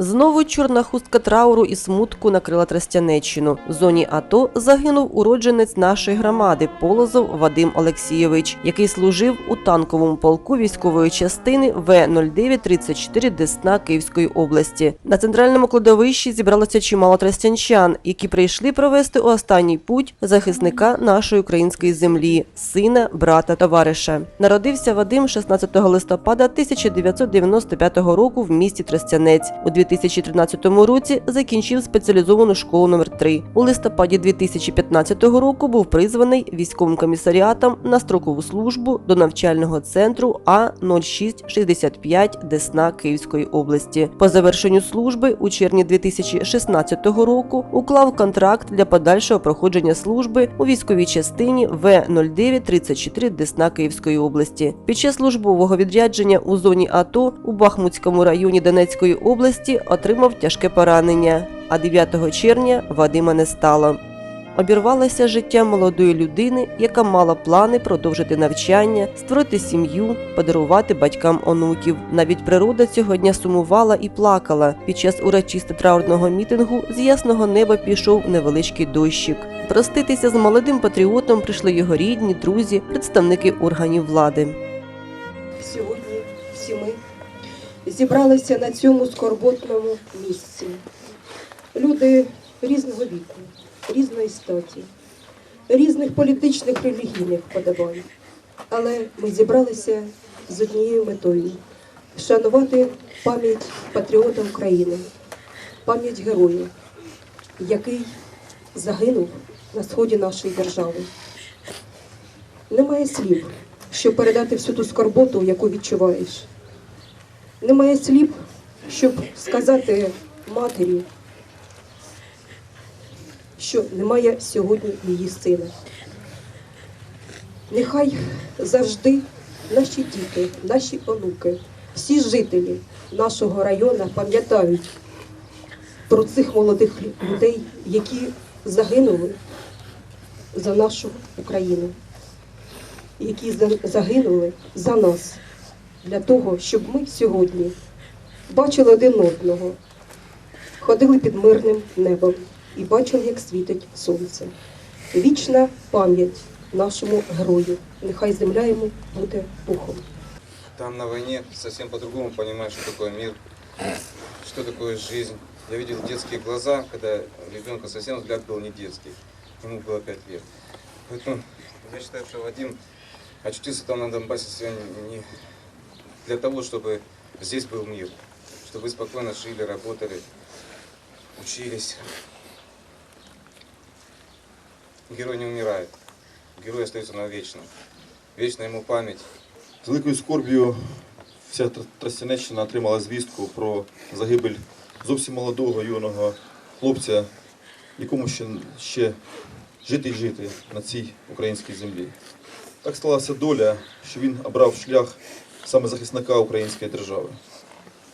Знову чорна хустка трауру і смутку накрила Тростянеччину. В зоні АТО загинув уродженець нашої громади Полозов Вадим Олексійович, який служив у танковому полку військової частини В-0934 Десна Київської області. На центральному кладовищі зібралося чимало тростянчан, які прийшли провести у останній путь захисника нашої української землі, сина, брата, товариша. Народився Вадим 16 листопада 1995 року в місті Тростянець. У 2013 році закінчив спеціалізовану школу номер 3 У листопаді 2015 року був призваний військовим комісаріатом на строкову службу до навчального центру А 0665 Десна Київської області. По завершенню служби у червні 2016 року уклав контракт для подальшого проходження служби у військовій частині В-0934 Десна Київської області. Під час службового відрядження у зоні АТО у Бахмутському районі Донецької області отримав тяжке поранення. А 9 червня Вадима не стало. Обірвалося життя молодої людини, яка мала плани продовжити навчання, створити сім'ю, подарувати батькам онуків. Навіть природа цього дня сумувала і плакала. Під час урочисто траурного мітингу з ясного неба пішов невеличкий дощик. Проститися з молодим патріотом прийшли його рідні, друзі, представники органів влади. Зібралися на цьому скорботному місці. Люди різного віку, різної статі, різних політичних релігійних подобань. Але ми зібралися з однією метою вшанувати пам'ять патріота України, пам'ять героя, який загинув на сході нашої держави. Немає слів, щоб передати всю ту скорботу, яку відчуваєш. Немає слів, щоб сказати матері, що немає сьогодні її сина. Нехай завжди наші діти, наші онуки, всі жителі нашого району пам'ятають про цих молодих людей, які загинули за нашу Україну які загинули за нас, для того, щоб ми сьогодні бачили один одного, ходили під мирним небом і бачили, як світить сонце. Вічна пам'ять нашому герою. Нехай земля йому буде пухом. Там на войне совсем по-другому понимаешь, что такое мир, что такое жизнь. Я видел детские глаза, когда у ребенка совсем взгляд был не детский. Ему было 5 лет. Поэтому я считаю, что Вадим очутился там на Донбассе сегодня не для того, чтобы здесь был мир, чтобы вы спокойно жили, работали, учились. Герой не умирает. Герой остается навечно. Вечна ему память. З великою скорб'ю вся Тр- Тростянеччина отримала звістку про загибель зовсім молодого юного хлопця, якому ще, ще жити й жити на цій українській землі. Так сталася доля, що він обрав шлях саме захисника української держави.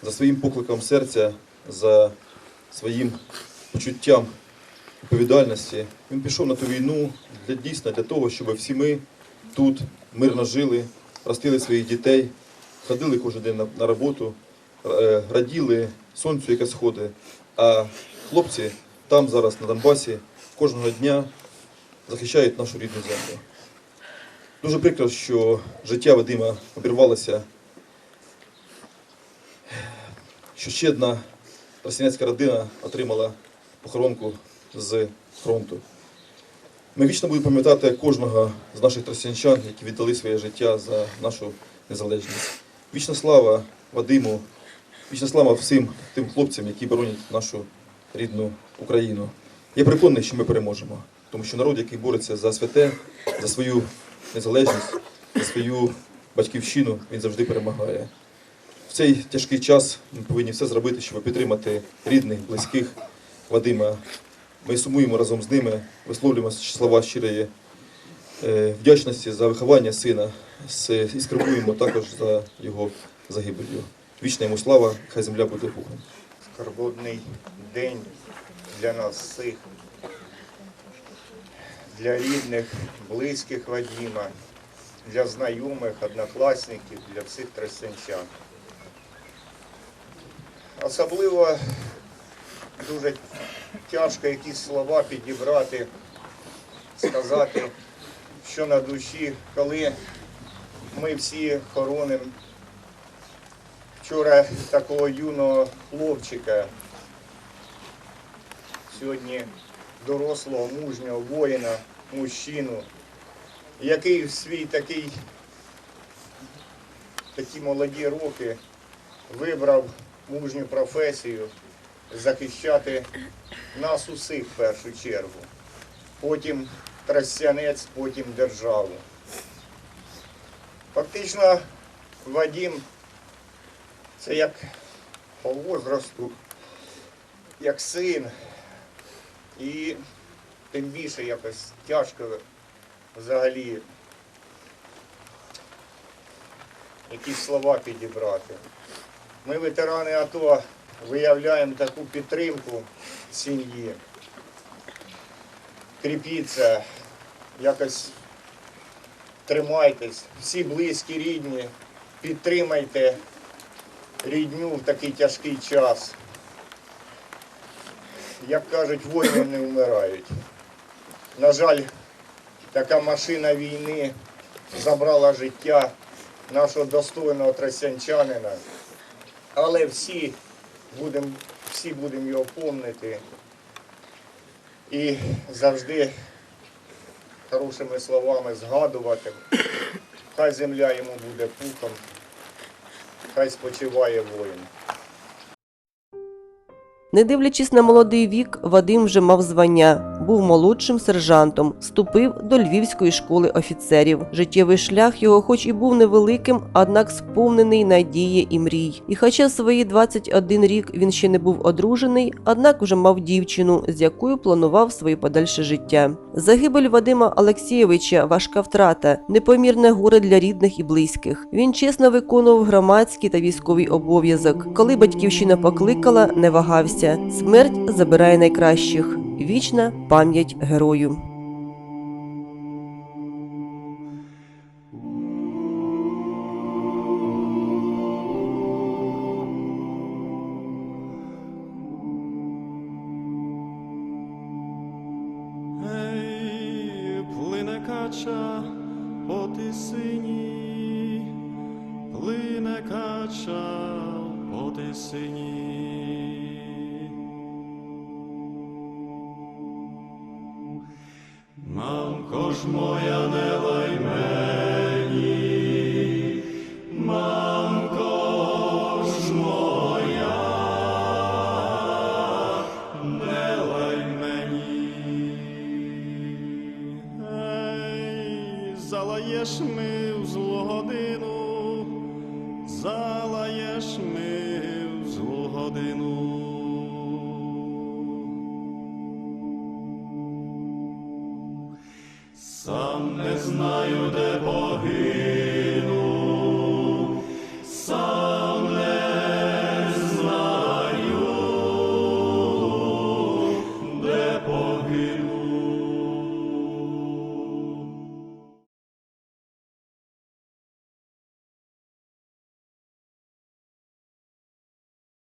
За своїм покликом серця, за своїм почуттям відповідальності він пішов на ту війну для дійсно для того, щоб всі ми тут мирно жили, ростили своїх дітей, ходили кожен день на, на роботу, е, раділи сонцю, яке сходить. А хлопці там зараз на Донбасі кожного дня захищають нашу рідну землю. Дуже прикро, що життя Вадима обірвалося, що ще одна росіянська родина отримала похоронку з фронту. Ми вічно будемо пам'ятати кожного з наших тростянчан, які віддали своє життя за нашу незалежність. Вічна слава Вадиму, вічна слава всім тим хлопцям, які боронять нашу рідну Україну. Я переконаний, що ми переможемо, тому що народ, який бореться за святе, за свою незалежність, за свою батьківщину, він завжди перемагає. В цей тяжкий час ми повинні все зробити, щоб підтримати рідних, близьких Вадима. Ми сумуємо разом з ними, висловлюємо слова щирої е, вдячності за виховання сина і скарбуємо також за його загибелью. Вічна йому слава, хай земля буде пухом. скорботний день для нас всіх, для рідних, близьких Вадима, для знайомих, однокласників, для всіх тростянчан. Особливо дуже тяжко якісь слова підібрати, сказати, що на душі, коли ми всі хоронимо вчора такого юного хлопчика, сьогодні дорослого, мужнього воїна, мужчину, який в свій такий, такі молоді роки вибрав мужню професію захищати нас усіх в першу чергу. Потім тростянець, потім державу. Фактично, Вадим це як по возрасту, як син. І тим більше якось тяжко взагалі якісь слова підібрати. Ми, ветерани АТО, виявляємо таку підтримку сім'ї. Кріпіться, якось тримайтесь, всі близькі, рідні, підтримайте рідню в такий тяжкий час. Як кажуть, воїни не вмирають. На жаль, така машина війни забрала життя нашого достойного тростянчанина. Але всі будемо всі будем його помнити і завжди хорошими словами згадувати. Хай земля йому буде пухом, хай спочиває воїн. Не дивлячись на молодий вік, Вадим вже мав звання, був молодшим сержантом, вступив до Львівської школи офіцерів. Життєвий шлях його, хоч і був невеликим, однак сповнений надії і мрій. І хоча свої 21 рік він ще не був одружений, однак вже мав дівчину, з якою планував своє подальше життя. Загибель Вадима Олексійовича важка втрата, непомірне горе для рідних і близьких. Він чесно виконував громадський та військовий обов'язок. Коли батьківщина покликала, не вагався. Смерть забирає найкращих. Вічна пам'ять герою. Ей, плине кача по тисині, плине кача по тисині. Ж моя не лай мені, мамко ж моя, не лай. Ей, залаєш ми в злу годину, залаєш ми в злу годину. Знаю, де погиб.